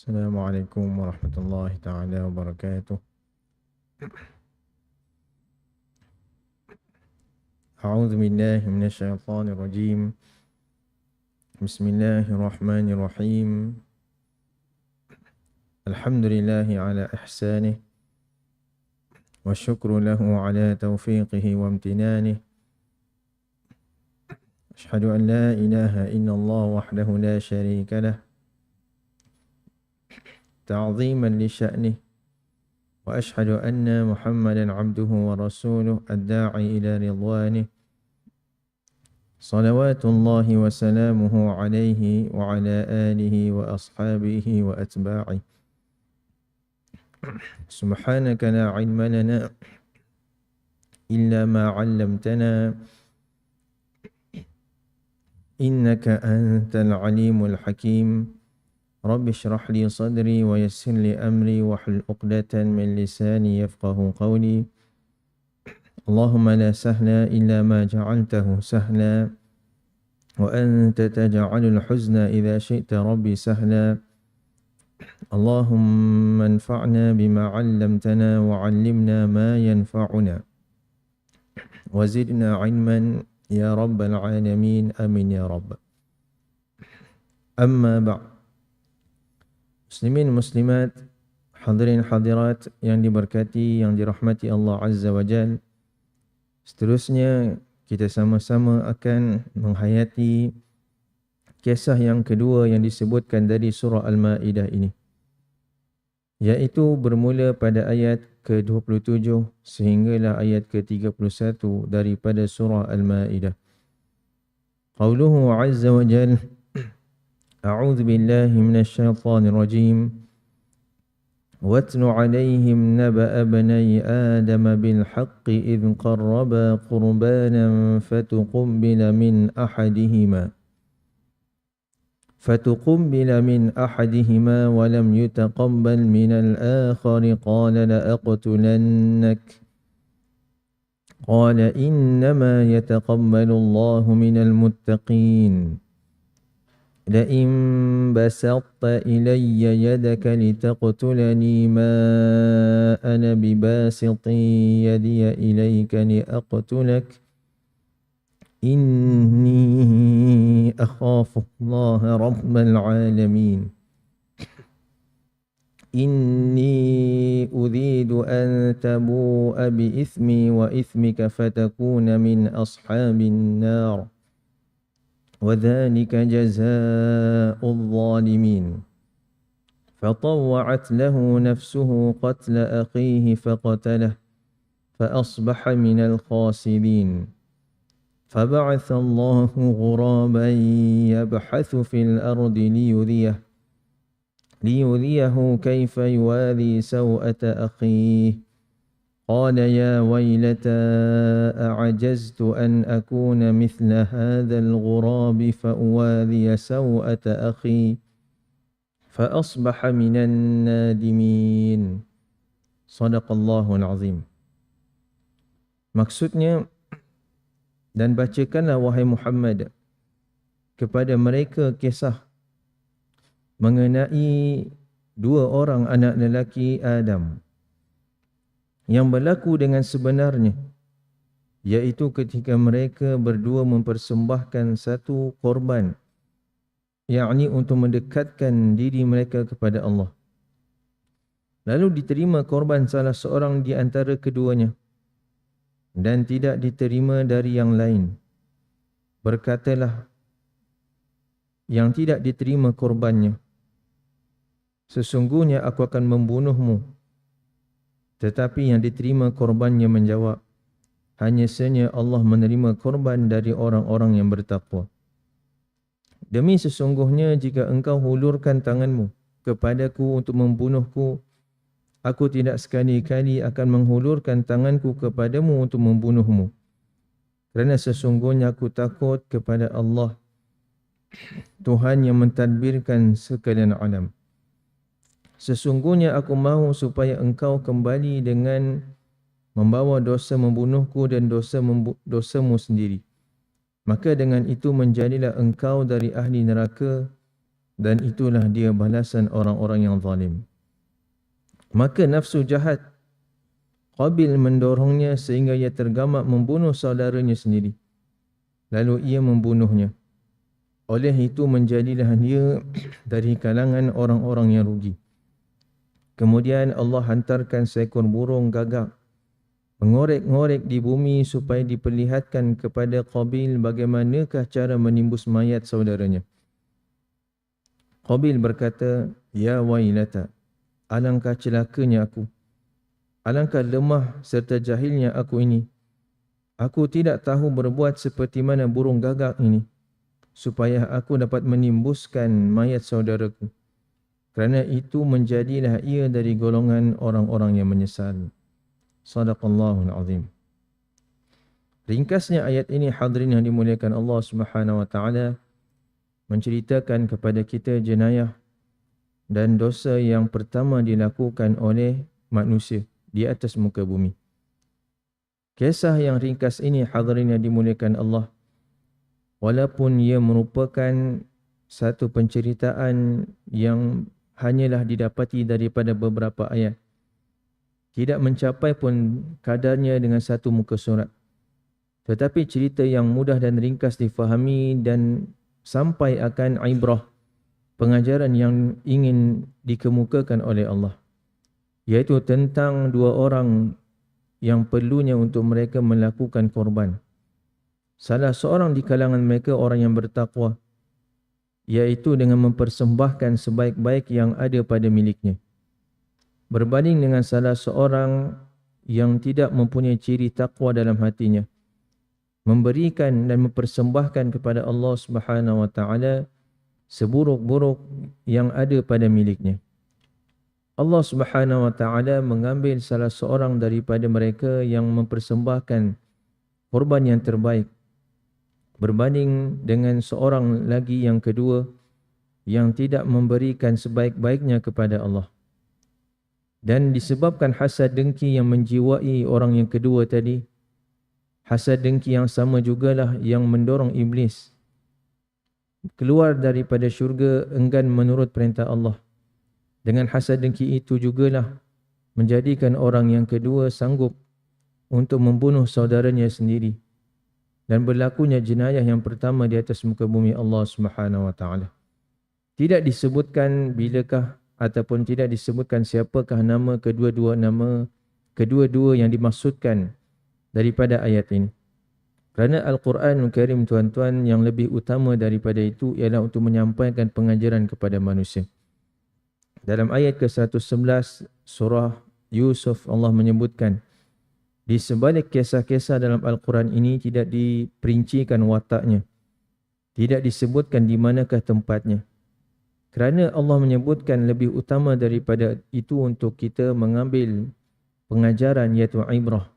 السلام عليكم ورحمة الله تعالى وبركاته. أعوذ بالله من الشيطان الرجيم. بسم الله الرحمن الرحيم. الحمد لله على إحسانه والشكر له على توفيقه وامتنانه. أشهد أن لا إله إلا الله وحده لا شريك له. تعظيما لشأنه وأشهد أن محمدا عبده ورسوله الداعي إلى رضوانه. صلوات الله وسلامه عليه وعلى آله وأصحابه وأتباعه. سبحانك لا علم لنا إلا ما علمتنا إنك أنت العليم الحكيم. رب اشرح لي صدري ويسر لي أمري واحلل عقدة من لساني يفقه قولي. اللهم لا سهل إلا ما جعلته سهلا وأنت تجعل الحزن إذا شئت ربي سهلا. اللهم انفعنا بما علمتنا وعلمنا ما ينفعنا. وزدنا علما يا رب العالمين أمين يا رب. أما بعد Muslimin muslimat, hadirin hadirat yang diberkati, yang dirahmati Allah Azza wa Jal. Seterusnya kita sama-sama akan menghayati kisah yang kedua yang disebutkan dari surah Al-Ma'idah ini. Iaitu bermula pada ayat ke-27 sehinggalah ayat ke-31 daripada surah Al-Ma'idah. Qauluhu Azza wa Jalla أعوذ بالله من الشيطان الرجيم. واتل عليهم نبأ بني آدم بالحق إذ قربا قربانا فتقبل من أحدهما فتقبل من أحدهما ولم يتقبل من الآخر قال لأقتلنك. قال إنما يتقبل الله من المتقين. لئن بسطت إلي يدك لتقتلني ما أنا بباسط يدي إليك لأقتلك. إني أخاف الله رب العالمين. إني أريد أن تبوء بإثمي وإثمك فتكون من أصحاب النار. وذلك جزاء الظالمين. فطوعت له نفسه قتل أخيه فقتله فأصبح من الخاسرين. فبعث الله غرابا يبحث في الأرض ليريه ليريه كيف يواري سوءة أخيه. قال يا ويلتى أعجزت أن أكون مثل هذا الغراب فأواري سوءة أخي فأصبح من النادمين صدق الله العظيم Maksudnya dan bacakanlah wahai Muhammad kepada mereka kisah mengenai dua orang anak lelaki Adam yang berlaku dengan sebenarnya iaitu ketika mereka berdua mempersembahkan satu korban yakni untuk mendekatkan diri mereka kepada Allah. Lalu diterima korban salah seorang di antara keduanya dan tidak diterima dari yang lain. Berkatalah yang tidak diterima korbannya sesungguhnya aku akan membunuhmu tetapi yang diterima korbannya menjawab, hanya saja Allah menerima korban dari orang-orang yang bertakwa. Demi sesungguhnya jika engkau hulurkan tanganmu kepadaku untuk membunuhku, aku tidak sekali-kali akan menghulurkan tanganku kepadamu untuk membunuhmu. Kerana sesungguhnya aku takut kepada Allah, Tuhan yang mentadbirkan sekalian alam. Sesungguhnya aku mahu supaya engkau kembali dengan membawa dosa membunuhku dan dosa membu- dosamu sendiri. Maka dengan itu menjadilah engkau dari ahli neraka dan itulah dia balasan orang-orang yang zalim. Maka nafsu jahat Qabil mendorongnya sehingga ia tergamak membunuh saudaranya sendiri. Lalu ia membunuhnya. Oleh itu menjadilah dia dari kalangan orang-orang yang rugi. Kemudian Allah hantarkan seekor burung gagak mengorek-ngorek di bumi supaya diperlihatkan kepada Qabil bagaimanakah cara menimbus mayat saudaranya. Qabil berkata, Ya wailata, alangkah celakanya aku. Alangkah lemah serta jahilnya aku ini. Aku tidak tahu berbuat seperti mana burung gagak ini. Supaya aku dapat menimbuskan mayat saudaraku. Kerana itu menjadilah ia dari golongan orang-orang yang menyesal. Sadaqallahul azim. Ringkasnya ayat ini hadirin yang dimuliakan Allah Subhanahu wa taala menceritakan kepada kita jenayah dan dosa yang pertama dilakukan oleh manusia di atas muka bumi. Kisah yang ringkas ini hadirin yang dimuliakan Allah walaupun ia merupakan satu penceritaan yang hanyalah didapati daripada beberapa ayat. Tidak mencapai pun kadarnya dengan satu muka surat. Tetapi cerita yang mudah dan ringkas difahami dan sampai akan ibrah pengajaran yang ingin dikemukakan oleh Allah. Iaitu tentang dua orang yang perlunya untuk mereka melakukan korban. Salah seorang di kalangan mereka orang yang bertakwa iaitu dengan mempersembahkan sebaik-baik yang ada pada miliknya. Berbanding dengan salah seorang yang tidak mempunyai ciri takwa dalam hatinya memberikan dan mempersembahkan kepada Allah Subhanahu wa taala seburuk-buruk yang ada pada miliknya. Allah Subhanahu wa taala mengambil salah seorang daripada mereka yang mempersembahkan korban yang terbaik berbanding dengan seorang lagi yang kedua yang tidak memberikan sebaik-baiknya kepada Allah. Dan disebabkan hasad dengki yang menjiwai orang yang kedua tadi, hasad dengki yang sama jugalah yang mendorong iblis keluar daripada syurga enggan menurut perintah Allah. Dengan hasad dengki itu jugalah menjadikan orang yang kedua sanggup untuk membunuh saudaranya sendiri dan berlakunya jenayah yang pertama di atas muka bumi Allah Subhanahu wa taala. Tidak disebutkan bilakah ataupun tidak disebutkan siapakah nama kedua-dua nama kedua-dua yang dimaksudkan daripada ayat ini. Kerana Al-Quran Karim tuan-tuan yang lebih utama daripada itu ialah untuk menyampaikan pengajaran kepada manusia. Dalam ayat ke-111 surah Yusuf Allah menyebutkan di sebalik kisah-kisah dalam Al-Quran ini tidak diperincikan wataknya. Tidak disebutkan di manakah tempatnya. Kerana Allah menyebutkan lebih utama daripada itu untuk kita mengambil pengajaran iaitu ibrah.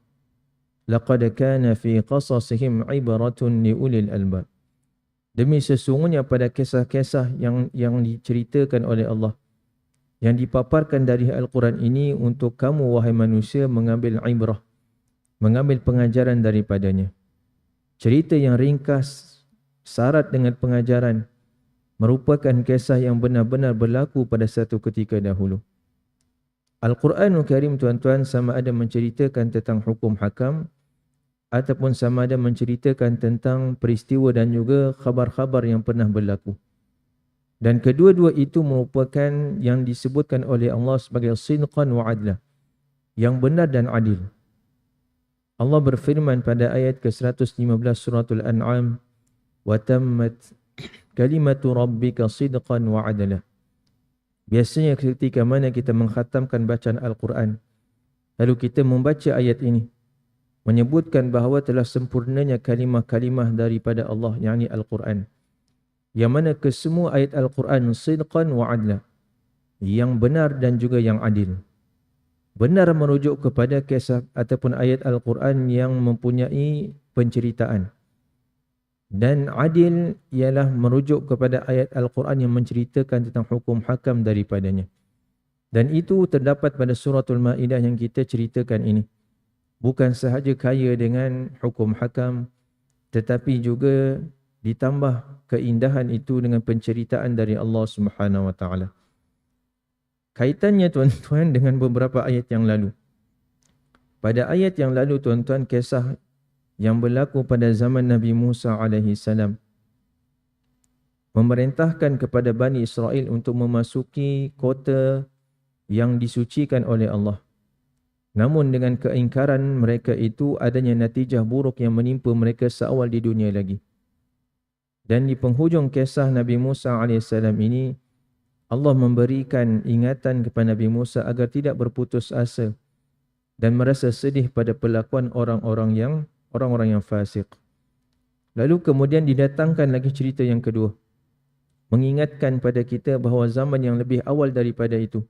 Laqad kana fi qasasihim ibratun li ulil albab. Demi sesungguhnya pada kisah-kisah yang yang diceritakan oleh Allah yang dipaparkan dari Al-Quran ini untuk kamu wahai manusia mengambil ibrah, mengambil pengajaran daripadanya. Cerita yang ringkas, syarat dengan pengajaran, merupakan kisah yang benar-benar berlaku pada satu ketika dahulu. Al-Quranul Karim tuan-tuan sama ada menceritakan tentang hukum hakam ataupun sama ada menceritakan tentang peristiwa dan juga khabar-khabar yang pernah berlaku. Dan kedua-dua itu merupakan yang disebutkan oleh Allah sebagai sinqan wa adla. Yang benar dan adil. Allah berfirman pada ayat ke-115 surah Al-An'am wa tammat kalimatu rabbika sidqan wa adala." Biasanya ketika mana kita mengkhatamkan bacaan Al-Quran lalu kita membaca ayat ini menyebutkan bahawa telah sempurnanya kalimah-kalimah daripada Allah yakni Al-Quran. Yang mana kesemua ayat Al-Quran sidqan wa adla yang benar dan juga yang adil benar merujuk kepada kisah ataupun ayat Al-Quran yang mempunyai penceritaan. Dan adil ialah merujuk kepada ayat Al-Quran yang menceritakan tentang hukum hakam daripadanya. Dan itu terdapat pada suratul Ma'idah yang kita ceritakan ini. Bukan sahaja kaya dengan hukum hakam tetapi juga ditambah keindahan itu dengan penceritaan dari Allah Subhanahu wa taala. Kaitannya tuan-tuan dengan beberapa ayat yang lalu. Pada ayat yang lalu tuan-tuan kisah yang berlaku pada zaman Nabi Musa alaihi salam memerintahkan kepada Bani Israel untuk memasuki kota yang disucikan oleh Allah. Namun dengan keingkaran mereka itu adanya natijah buruk yang menimpa mereka seawal di dunia lagi. Dan di penghujung kisah Nabi Musa AS ini, Allah memberikan ingatan kepada Nabi Musa agar tidak berputus asa dan merasa sedih pada perlakuan orang-orang yang orang-orang yang fasik. Lalu kemudian didatangkan lagi cerita yang kedua. Mengingatkan pada kita bahawa zaman yang lebih awal daripada itu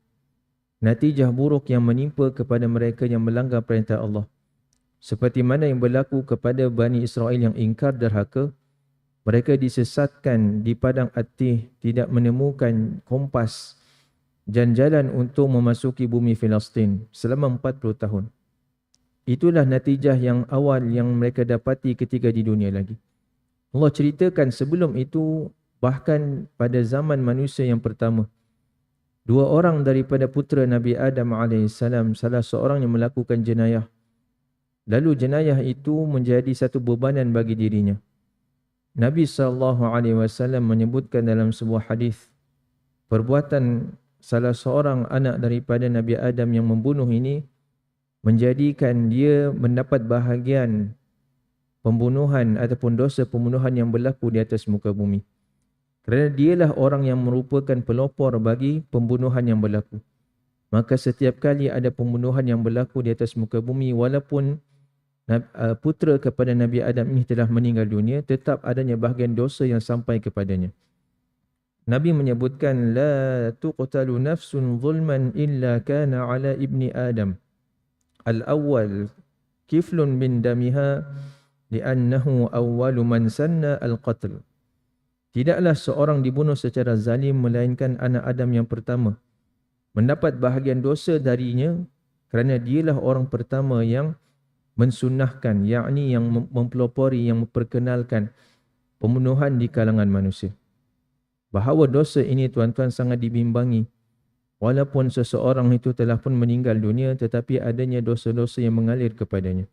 natijah buruk yang menimpa kepada mereka yang melanggar perintah Allah. Seperti mana yang berlaku kepada Bani Israel yang ingkar derhaka, mereka disesatkan di padang atih tidak menemukan kompas dan jalan untuk memasuki bumi Filistin selama 40 tahun. Itulah natijah yang awal yang mereka dapati ketika di dunia lagi. Allah ceritakan sebelum itu bahkan pada zaman manusia yang pertama, dua orang daripada putera Nabi Adam AS, salah seorang yang melakukan jenayah. Lalu jenayah itu menjadi satu bebanan bagi dirinya. Nabi SAW menyebutkan dalam sebuah hadis perbuatan salah seorang anak daripada Nabi Adam yang membunuh ini menjadikan dia mendapat bahagian pembunuhan ataupun dosa pembunuhan yang berlaku di atas muka bumi. Kerana dialah orang yang merupakan pelopor bagi pembunuhan yang berlaku. Maka setiap kali ada pembunuhan yang berlaku di atas muka bumi walaupun putera kepada Nabi Adam ini telah meninggal dunia tetap adanya bahagian dosa yang sampai kepadanya. Nabi menyebutkan la tuqtalu nafsun zulman illa kana ala ibni Adam. Al-awwal kiflun min damiha li'annahu awwalu man sanna al-qatl. Tidaklah seorang dibunuh secara zalim melainkan anak Adam yang pertama. Mendapat bahagian dosa darinya kerana dialah orang pertama yang mensunahkan, yakni yang mempelopori, yang memperkenalkan pembunuhan di kalangan manusia. Bahawa dosa ini tuan-tuan sangat dibimbangi. Walaupun seseorang itu telah pun meninggal dunia tetapi adanya dosa-dosa yang mengalir kepadanya.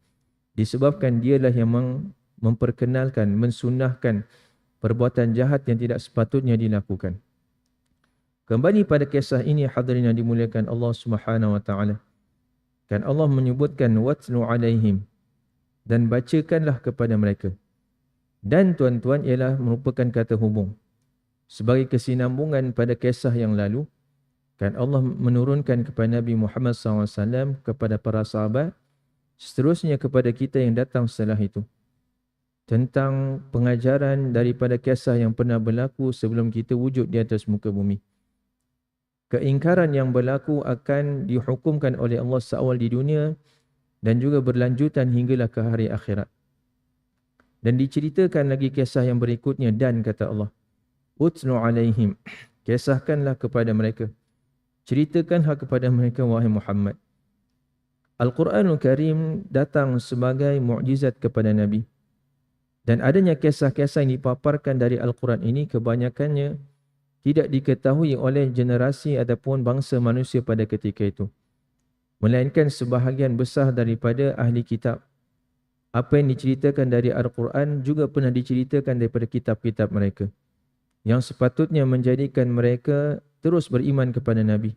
Disebabkan dialah yang memperkenalkan, mensunahkan perbuatan jahat yang tidak sepatutnya dilakukan. Kembali pada kisah ini hadirin yang dimuliakan Allah Subhanahu wa taala. Kan Allah menyebutkan watlu alaihim dan bacakanlah kepada mereka. Dan tuan-tuan ialah merupakan kata hubung. Sebagai kesinambungan pada kisah yang lalu, kan Allah menurunkan kepada Nabi Muhammad SAW kepada para sahabat, seterusnya kepada kita yang datang setelah itu tentang pengajaran daripada kisah yang pernah berlaku sebelum kita wujud di atas muka bumi. Keingkaran yang berlaku akan dihukumkan oleh Allah seawal di dunia dan juga berlanjutan hinggalah ke hari akhirat. Dan diceritakan lagi kisah yang berikutnya dan kata Allah. Utlu alaihim. Kisahkanlah kepada mereka. Ceritakanlah kepada mereka wahai Muhammad. Al-Quranul Karim datang sebagai mukjizat kepada Nabi. Dan adanya kisah-kisah yang dipaparkan dari Al-Quran ini kebanyakannya tidak diketahui oleh generasi ataupun bangsa manusia pada ketika itu. Melainkan sebahagian besar daripada ahli kitab. Apa yang diceritakan dari Al-Quran juga pernah diceritakan daripada kitab-kitab mereka. Yang sepatutnya menjadikan mereka terus beriman kepada Nabi.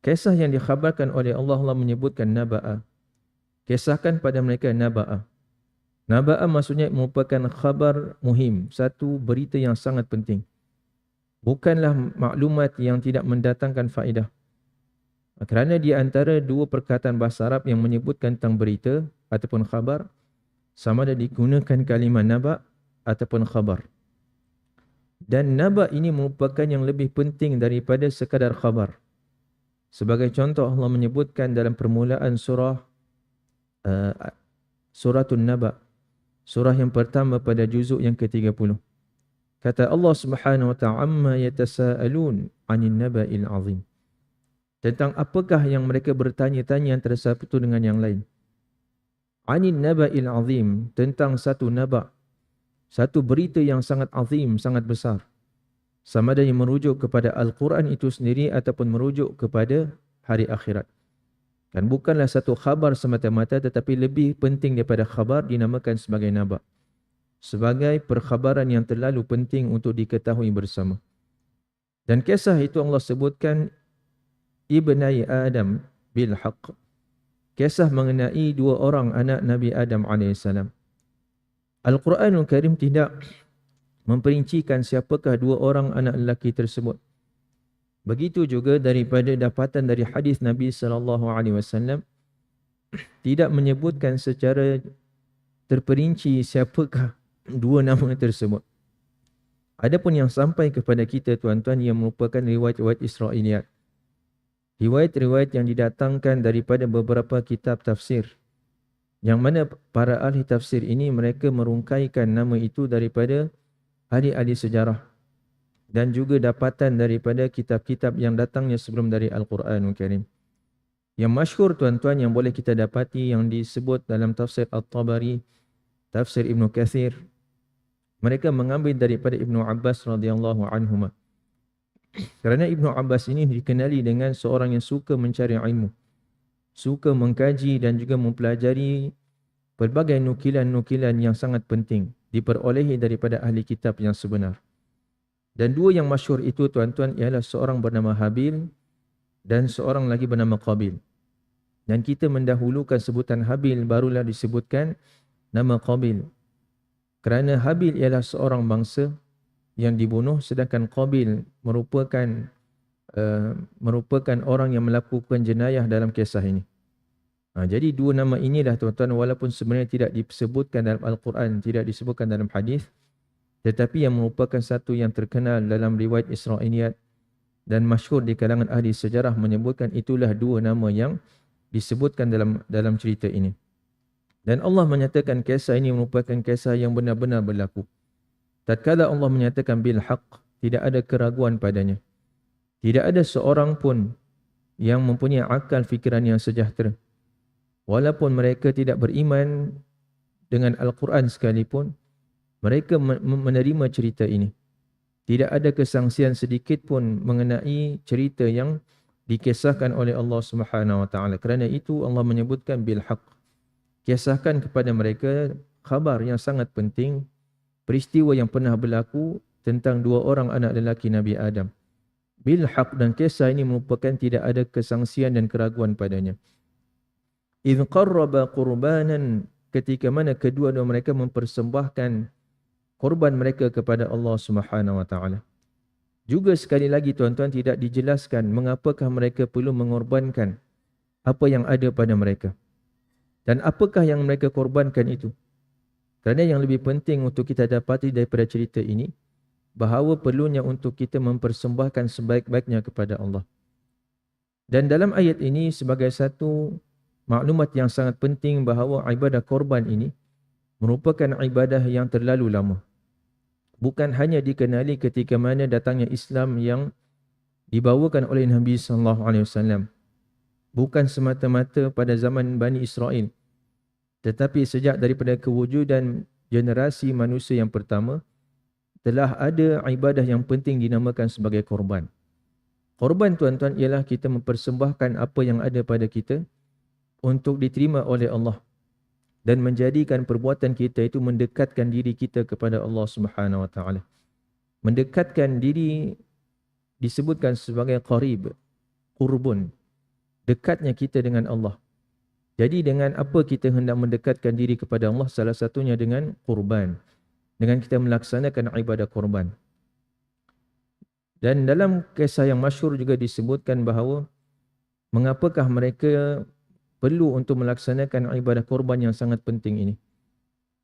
Kisah yang dikhabarkan oleh Allah Allah menyebutkan Naba'a. Kisahkan pada mereka Naba'a. Naba'a maksudnya merupakan khabar muhim, satu berita yang sangat penting. Bukanlah maklumat yang tidak mendatangkan faedah. Kerana di antara dua perkataan bahasa Arab yang menyebutkan tentang berita ataupun khabar, sama ada digunakan kalimah naba' ataupun khabar. Dan naba' ini merupakan yang lebih penting daripada sekadar khabar. Sebagai contoh Allah menyebutkan dalam permulaan surah uh, suratul naba' surah yang pertama pada juzuk yang ke-30. Kata Allah Subhanahu wa ta'ala amma yatasaalun 'anil naba'il 'azim. Tentang apakah yang mereka bertanya-tanya antara satu dengan yang lain. 'Anil naba'il 'azim tentang satu naba' satu berita yang sangat azim, sangat besar. Sama ada yang merujuk kepada Al-Quran itu sendiri ataupun merujuk kepada hari akhirat. Dan bukanlah satu khabar semata-mata tetapi lebih penting daripada khabar dinamakan sebagai nabak. Sebagai perkhabaran yang terlalu penting untuk diketahui bersama. Dan kisah itu Allah sebutkan Ibnai Adam bil haq. Kisah mengenai dua orang anak Nabi Adam AS. Al-Quranul Karim tidak memperincikan siapakah dua orang anak lelaki tersebut. Begitu juga daripada dapatan dari hadis Nabi sallallahu alaihi wasallam tidak menyebutkan secara terperinci siapakah dua nama tersebut. Adapun yang sampai kepada kita tuan-tuan yang merupakan riwayat-riwayat Israiliyat. Riwayat-riwayat yang didatangkan daripada beberapa kitab tafsir. Yang mana para ahli tafsir ini mereka merungkaikan nama itu daripada ahli-ahli sejarah dan juga dapatan daripada kitab-kitab yang datangnya sebelum dari Al-Quranul Karim. Yang masyhur tuan-tuan yang boleh kita dapati yang disebut dalam tafsir Al-Tabari, tafsir Ibn Kathir, mereka mengambil daripada Ibn Abbas radhiyallahu anhu. Kerana Ibn Abbas ini dikenali dengan seorang yang suka mencari ilmu, suka mengkaji dan juga mempelajari pelbagai nukilan-nukilan yang sangat penting diperolehi daripada ahli kitab yang sebenar. Dan dua yang masyhur itu tuan-tuan ialah seorang bernama Habil dan seorang lagi bernama Qabil. Dan kita mendahulukan sebutan Habil barulah disebutkan nama Qabil. Kerana Habil ialah seorang bangsa yang dibunuh sedangkan Qabil merupakan uh, merupakan orang yang melakukan jenayah dalam kisah ini. Ha, jadi dua nama inilah tuan-tuan walaupun sebenarnya tidak disebutkan dalam Al-Quran, tidak disebutkan dalam hadis, tetapi yang merupakan satu yang terkenal dalam riwayat Israiliyat dan masyhur di kalangan ahli sejarah menyebutkan itulah dua nama yang disebutkan dalam dalam cerita ini. Dan Allah menyatakan kisah ini merupakan kisah yang benar-benar berlaku. Tatkala Allah menyatakan bil haq, tidak ada keraguan padanya. Tidak ada seorang pun yang mempunyai akal fikiran yang sejahtera. Walaupun mereka tidak beriman dengan Al-Quran sekalipun, mereka menerima cerita ini. Tidak ada kesangsian sedikit pun mengenai cerita yang dikisahkan oleh Allah Subhanahu Wa Taala. Kerana itu Allah menyebutkan bil haq. Kisahkan kepada mereka khabar yang sangat penting, peristiwa yang pernah berlaku tentang dua orang anak lelaki Nabi Adam. Bil haq dan kisah ini merupakan tidak ada kesangsian dan keraguan padanya. Idh qarraba qurbanan ketika mana kedua-dua mereka mempersembahkan korban mereka kepada Allah Subhanahu wa taala. Juga sekali lagi tuan-tuan tidak dijelaskan mengapakah mereka perlu mengorbankan apa yang ada pada mereka. Dan apakah yang mereka korbankan itu? Kerana yang lebih penting untuk kita dapati daripada cerita ini bahawa perlunya untuk kita mempersembahkan sebaik-baiknya kepada Allah. Dan dalam ayat ini sebagai satu maklumat yang sangat penting bahawa ibadah korban ini merupakan ibadah yang terlalu lama bukan hanya dikenali ketika mana datangnya Islam yang dibawakan oleh Nabi sallallahu alaihi wasallam bukan semata-mata pada zaman Bani Israel tetapi sejak daripada kewujudan generasi manusia yang pertama telah ada ibadah yang penting dinamakan sebagai korban korban tuan-tuan ialah kita mempersembahkan apa yang ada pada kita untuk diterima oleh Allah dan menjadikan perbuatan kita itu mendekatkan diri kita kepada Allah Subhanahu Wa Taala. Mendekatkan diri disebutkan sebagai qarib, qurbun. Dekatnya kita dengan Allah. Jadi dengan apa kita hendak mendekatkan diri kepada Allah salah satunya dengan kurban. Dengan kita melaksanakan ibadah kurban. Dan dalam kisah yang masyhur juga disebutkan bahawa mengapakah mereka perlu untuk melaksanakan ibadah korban yang sangat penting ini.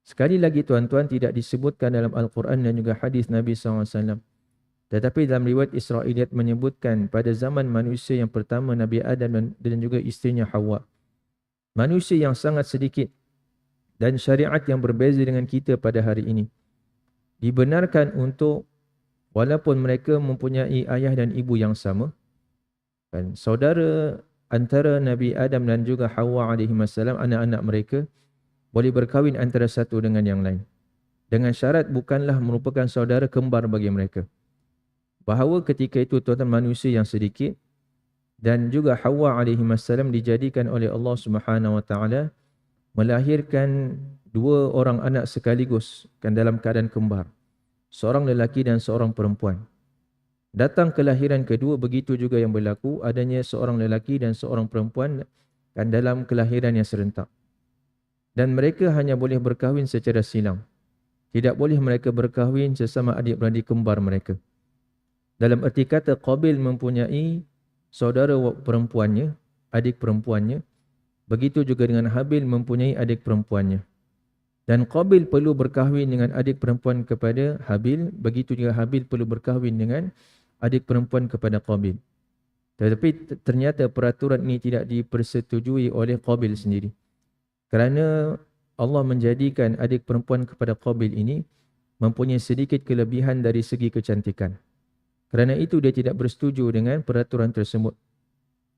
Sekali lagi tuan-tuan tidak disebutkan dalam Al-Quran dan juga hadis Nabi SAW. Tetapi dalam riwayat Israiliyat menyebutkan pada zaman manusia yang pertama Nabi Adam dan juga istrinya Hawa. Manusia yang sangat sedikit dan syariat yang berbeza dengan kita pada hari ini. Dibenarkan untuk walaupun mereka mempunyai ayah dan ibu yang sama. Dan saudara antara Nabi Adam dan juga Hawa alaihi wasallam anak-anak mereka boleh berkahwin antara satu dengan yang lain. dengan syarat bukanlah merupakan saudara kembar bagi mereka. Bahawa ketika itu tuan manusia yang sedikit dan juga Hawa alaihi wasallam dijadikan oleh Allah Subhanahu wa taala melahirkan dua orang anak sekaligus kan dalam keadaan kembar. Seorang lelaki dan seorang perempuan. Datang kelahiran kedua begitu juga yang berlaku adanya seorang lelaki dan seorang perempuan kan dalam kelahiran yang serentak. Dan mereka hanya boleh berkahwin secara silang. Tidak boleh mereka berkahwin sesama adik-beradik kembar mereka. Dalam erti kata Qabil mempunyai saudara perempuannya, adik perempuannya. Begitu juga dengan Habil mempunyai adik perempuannya. Dan Qabil perlu berkahwin dengan adik perempuan kepada Habil. Begitu juga Habil perlu berkahwin dengan adik perempuan kepada Qabil. Tetapi ternyata peraturan ini tidak dipersetujui oleh Qabil sendiri. Kerana Allah menjadikan adik perempuan kepada Qabil ini mempunyai sedikit kelebihan dari segi kecantikan. Kerana itu dia tidak bersetuju dengan peraturan tersebut.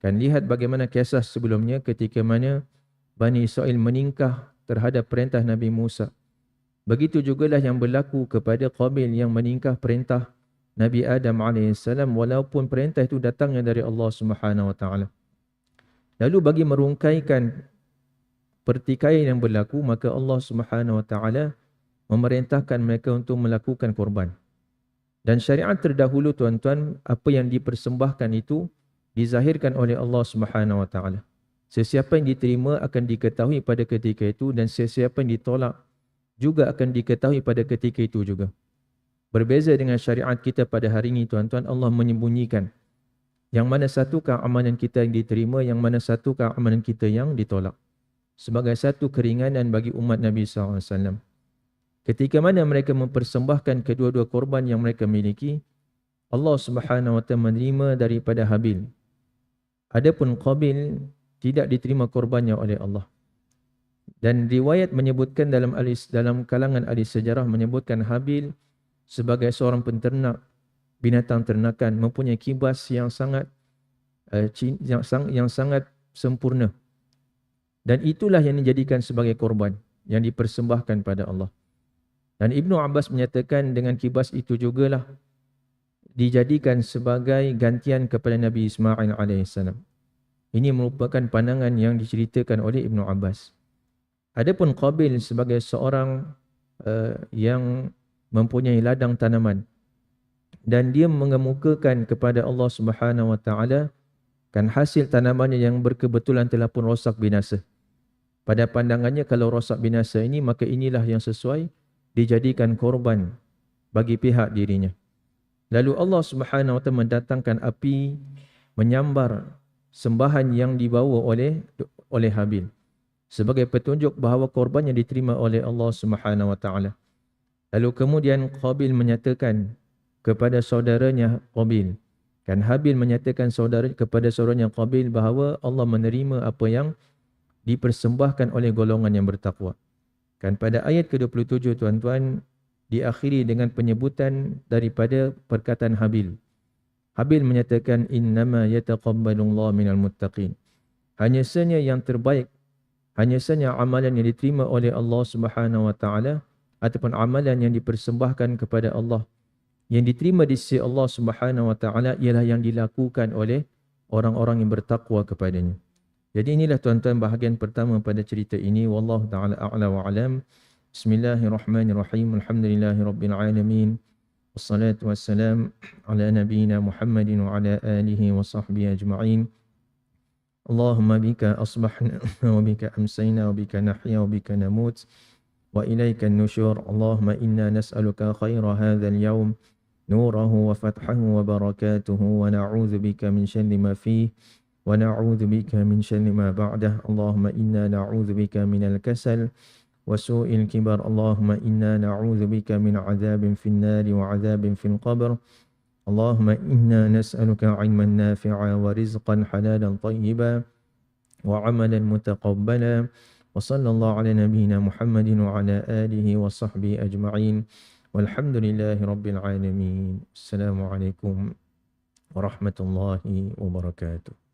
Kan lihat bagaimana kisah sebelumnya ketika mana Bani Israel meningkah terhadap perintah Nabi Musa. Begitu jugalah yang berlaku kepada Qabil yang meningkah perintah Nabi Adam AS walaupun perintah itu datangnya dari Allah Subhanahu Taala. Lalu bagi merungkaikan pertikaian yang berlaku maka Allah Subhanahu Taala memerintahkan mereka untuk melakukan korban. Dan syariat terdahulu tuan-tuan apa yang dipersembahkan itu dizahirkan oleh Allah Subhanahu Wa Taala. Sesiapa yang diterima akan diketahui pada ketika itu dan sesiapa yang ditolak juga akan diketahui pada ketika itu juga. Berbeza dengan syariat kita pada hari ini tuan-tuan Allah menyembunyikan yang mana satukah amalan kita yang diterima yang mana satukah amalan kita yang ditolak sebagai satu keringanan bagi umat Nabi SAW. Ketika mana mereka mempersembahkan kedua-dua korban yang mereka miliki, Allah Subhanahu Wa Taala menerima daripada Habil. Adapun Qabil tidak diterima korbannya oleh Allah. Dan riwayat menyebutkan dalam alis dalam kalangan ahli sejarah menyebutkan Habil sebagai seorang penternak binatang ternakan mempunyai kibas yang sangat uh, yang, sang, yang sangat sempurna dan itulah yang dijadikan sebagai korban yang dipersembahkan pada Allah dan Ibnu Abbas menyatakan dengan kibas itu jugalah dijadikan sebagai gantian kepada Nabi Ismail alaihissalam ini merupakan pandangan yang diceritakan oleh Ibnu Abbas adapun Qabil sebagai seorang uh, yang mempunyai ladang tanaman dan dia mengemukakan kepada Allah Subhanahu wa taala kan hasil tanamannya yang berkebetulan telah pun rosak binasa. Pada pandangannya kalau rosak binasa ini maka inilah yang sesuai dijadikan korban bagi pihak dirinya. Lalu Allah Subhanahu wa taala mendatangkan api menyambar sembahan yang dibawa oleh oleh Habil sebagai petunjuk bahawa korban yang diterima oleh Allah Subhanahu wa taala. Lalu kemudian Qabil menyatakan kepada saudaranya Qabil. Kan Habil menyatakan saudara kepada saudaranya Qabil bahawa Allah menerima apa yang dipersembahkan oleh golongan yang bertakwa. Kan pada ayat ke-27 tuan-tuan diakhiri dengan penyebutan daripada perkataan Habil. Habil menyatakan innama yataqabbalullahu minal muttaqin. Hanya sahaja yang terbaik, hanya sahaja amalan yang diterima oleh Allah Subhanahu wa taala ataupun amalan yang dipersembahkan kepada Allah yang diterima di sisi Allah Subhanahu wa taala ialah yang dilakukan oleh orang-orang yang bertakwa kepadanya. Jadi inilah tuan-tuan bahagian pertama pada cerita ini wallahu taala a'la wa alam. Bismillahirrahmanirrahim. Alhamdulillahirabbil alamin. Wassalatu wassalam ala nabiyyina Muhammadin wa ala alihi wa sahbihi ajma'in. Allahumma bika asbahna wa bika amsayna wa bika nahya wa bika namut. وإليك النشور اللهم إنا نسألك خير هذا اليوم نوره وفتحه وبركاته ونعوذ بك من شر ما فيه ونعوذ بك من شر ما بعده. اللهم إنا نعوذ بك من الكسل وسوء الكبر. اللهم إنا نعوذ بك من عذاب في النار وعذاب في القبر. اللهم إنا نسألك علما نافعا ورزقا حلالا طيبا وعملا متقبلا. وصلى الله على نبينا محمد وعلى آله وصحبه أجمعين. والحمد لله رب العالمين. السلام عليكم ورحمة الله وبركاته.